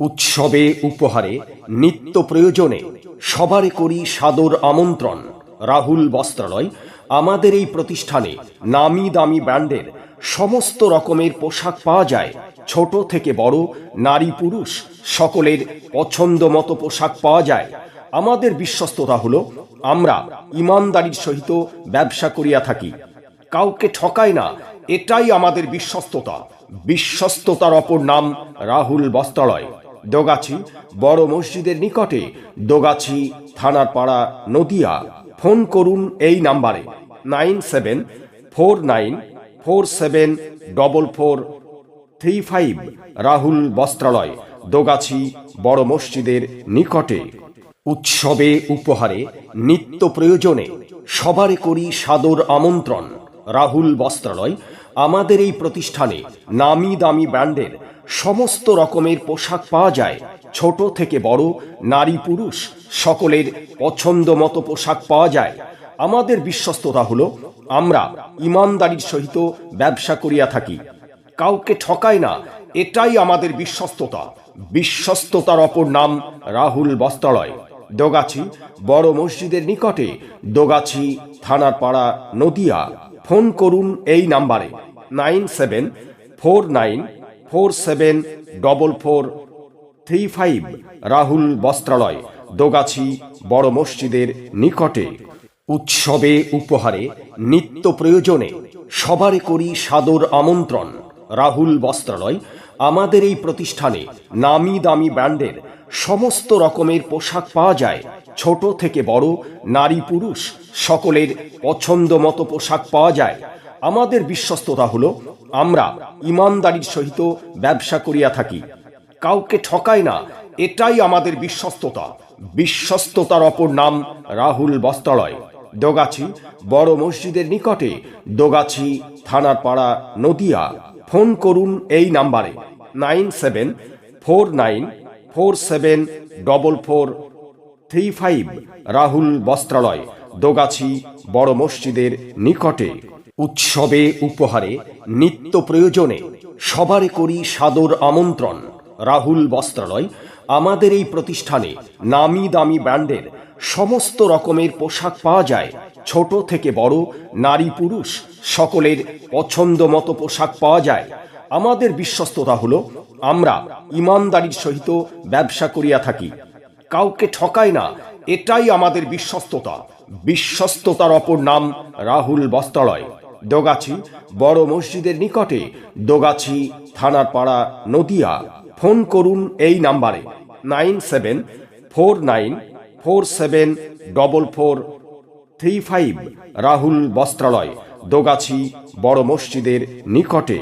উৎসবে, উপহারে, নিত্য প্রয়োজনে সবারে করি সাদর আমন্ত্রণ। রাহুল বস্ত্রালয়, আমাদের এই প্রতিষ্ঠানে নামি দামি ব্র্যান্ডের সমস্ত রকমের পোশাক পাওয়া যায়। ছোট থেকে বড়, নারী পুরুষ, সকলের পছন্দ মতো পোশাক পাওয়া যায়। আমাদের বিশ্বস্ততা হলো, আমরা ইমানদারির সহিত ব্যবসা করিয়া থাকি। কাউকে ঠকায় না, এটাই আমাদের বিশ্বস্ততা। বিশ্বস্ততার অপর নাম রাহুল বস্ত্রালয়। দোগাছি বড় মসজিদের নিকটে। দোগাছি থানার পাড়া নদিয়া। ফোন করুন এই নাম্বারে। Nine seven four nine four seven double four three five Rahul Bastralay, Dogachhi বড় মসজিদের নিকটে। উৎসবে উপহারে নিত্য প্রয়োজনে সবারে করি সাদর আমন্ত্রণ। রাহুল বস্ত্রালয়, আমাদের এই প্রতিষ্ঠানে নামি দামি ব্র্যান্ডের সমস্ত রকমের পোশাক পাওয়া যায়। ছোট থেকে বড়, নারী পুরুষ, সকলের পছন্দ মতো পোশাক পাওয়া যায়। আমাদের বিশ্বস্ততা হলো, আমরা ইমানদারির সহিত ব্যবসা করিয়া থাকি। কাউকে ঠকায় না, এটাই আমাদের বিশ্বস্ততা। বিশ্বস্ততার অপর নাম রাহুল বস্ত্রালয়। দোগাছি বড় মসজিদের নিকটে, দোগাছি থানার পাড়া নদিয়া। ফোন করুন এই নাম্বারে। Nine seven four nine four seven double four three five Rahul Bastralay, Dogachhi বড় মসজিদের নিকটে। উৎসবে, উপহারে, নিত্য প্রয়োজনে সবারে করি সাদর আমন্ত্রণ। রাহুল বস্ত্রালয়, আমাদের এই প্রতিষ্ঠানে নামি দামি ব্র্যান্ডের সমস্ত রকমের পোশাক পাওয়া যায়। ছোট থেকে বড়, নারী পুরুষ, সকলের পছন্দ মতো পোশাক পাওয়া যায়। আমাদের বিশ্বস্ততা হলো, আমরা ইমানদারির সহিত ব্যবসা করিয়া থাকি। কাউকে ঠকায় না, এটাই আমাদের বিশ্বস্ততা। বিশ্বস্ততার অপর নাম রাহুল বস্ত্রালয়। দোগাছি বড় মসজিদের নিকটে দোগাছি থানার পাড়া নদিয়া। ফোন করুন এই নাম্বারে, nine seven four nine four seven double four three five, Rahul Bastralay Dogachhi বড় মসজিদের নিকটে। উৎসবে, উপহারে, নিত্য প্রয়োজনে সবারে করি সাদর আমন্ত্রণ। রাহুল বস্ত্রালয়, আমাদের এই প্রতিষ্ঠানে নামি দামি ব্র্যান্ডের সমস্ত রকমের পোশাক পাওয়া যায়। ছোট থেকে বড়, নারী পুরুষ, সকলের পছন্দ মতো পোশাক পাওয়া যায়। আমাদের বিশ্বস্ততা হলো, আমরা ইমানদারির সহিত ব্যবসা করিয়া থাকি। কাউকে ঠকায় না, এটাই আমাদের বিশ্বস্ততা। বিশ্বস্ততার অপর নাম রাহুল বস্ত্রালয়। দোগাছি বড় মসজিদের নিকটে। দোগাছি থানার পাড়া নদিয়া। ফোন করুন এই নাম্বারে। Nine seven four nine four seven double four three five. Rahul Bastralay Dogachhi বড় মসজিদের নিকটে।